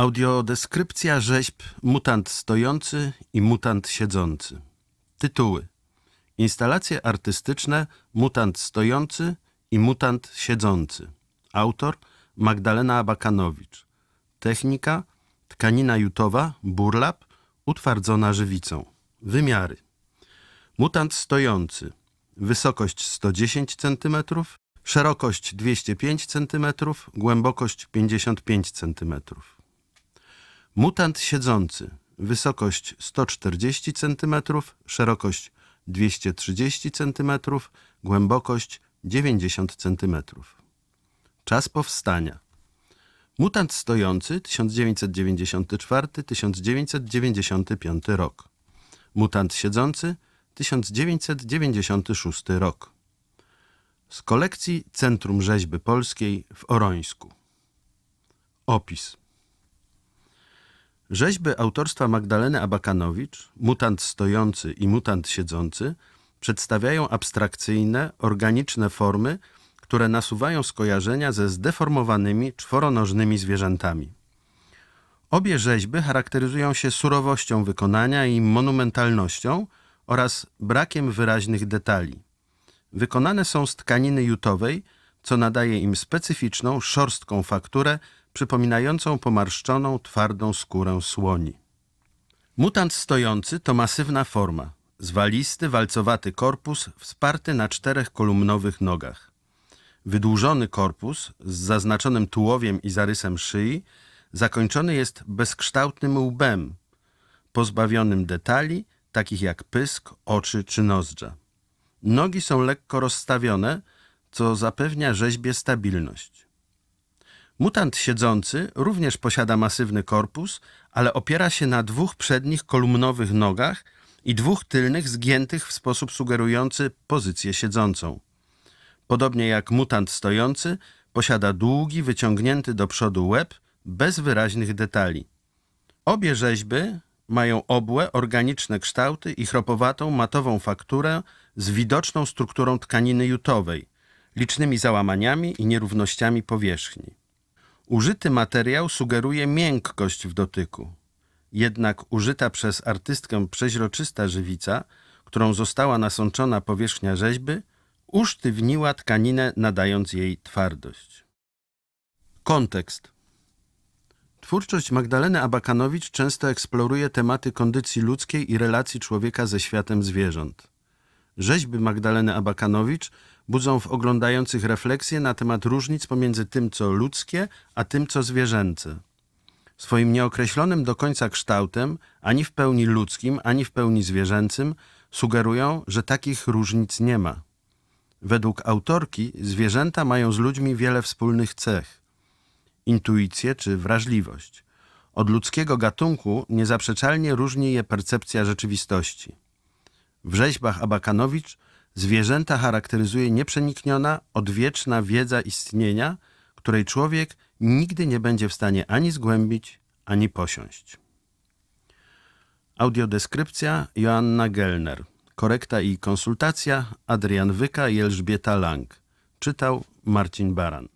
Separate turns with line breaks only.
Audiodeskrypcja rzeźb Mutant stojący i Mutant siedzący. Tytuły. Instalacje artystyczne Mutant stojący i Mutant siedzący. Autor Magdalena Abakanowicz. Technika tkanina jutowa, burlap, utwardzona żywicą. Wymiary. Mutant stojący. Wysokość 110 cm, szerokość 205 cm, głębokość 55 cm. Mutant siedzący. Wysokość 140 cm, szerokość 230 cm, głębokość 90 cm. Czas powstania. Mutant stojący 1994-1995 rok. Mutant siedzący 1996 rok. Z kolekcji Centrum Rzeźby Polskiej w Orońsku. Opis. Rzeźby autorstwa Magdaleny Abakanowicz, Mutant stojący i Mutant siedzący, przedstawiają abstrakcyjne, organiczne formy, które nasuwają skojarzenia ze zdeformowanymi, czworonożnymi zwierzętami. Obie rzeźby charakteryzują się surowością wykonania i monumentalnością oraz brakiem wyraźnych detali. Wykonane są z tkaniny jutowej, co nadaje im specyficzną, szorstką fakturę, przypominającą pomarszczoną, twardą skórę słoni. Mutant stojący to masywna forma, zwalisty, walcowaty korpus wsparty na czterech kolumnowych nogach. Wydłużony korpus z zaznaczonym tułowiem i zarysem szyi zakończony jest bezkształtnym łbem, pozbawionym detali, takich jak pysk, oczy czy nozdrza. Nogi są lekko rozstawione, co zapewnia rzeźbie stabilność. Mutant siedzący również posiada masywny korpus, ale opiera się na dwóch przednich kolumnowych nogach i dwóch tylnych zgiętych w sposób sugerujący pozycję siedzącą. Podobnie jak mutant stojący, posiada długi, wyciągnięty do przodu łeb bez wyraźnych detali. Obie rzeźby mają obłe, organiczne kształty i chropowatą, matową fakturę z widoczną strukturą tkaniny jutowej, licznymi załamaniami i nierównościami powierzchni. Użyty materiał sugeruje miękkość w dotyku. Jednak użyta przez artystkę przeźroczysta żywica, którą została nasączona powierzchnia rzeźby, usztywniła tkaninę, nadając jej twardość. Kontekst. Twórczość Magdaleny Abakanowicz często eksploruje tematy kondycji ludzkiej i relacji człowieka ze światem zwierząt. Rzeźby Magdaleny Abakanowicz budzą w oglądających refleksję na temat różnic pomiędzy tym, co ludzkie, a tym, co zwierzęce. Swoim nieokreślonym do końca kształtem, ani w pełni ludzkim, ani w pełni zwierzęcym, sugerują, że takich różnic nie ma. Według autorki zwierzęta mają z ludźmi wiele wspólnych cech. Intuicję czy wrażliwość. Od ludzkiego gatunku niezaprzeczalnie różni je percepcja rzeczywistości. W rzeźbach Abakanowicz zwierzęta charakteryzuje nieprzenikniona, odwieczna wiedza istnienia, której człowiek nigdy nie będzie w stanie ani zgłębić, ani posiąść. Audiodeskrypcja Joanna Gelner. Korekta i konsultacja Adrian Wyka i Elżbieta Lang. Czytał Marcin Baran.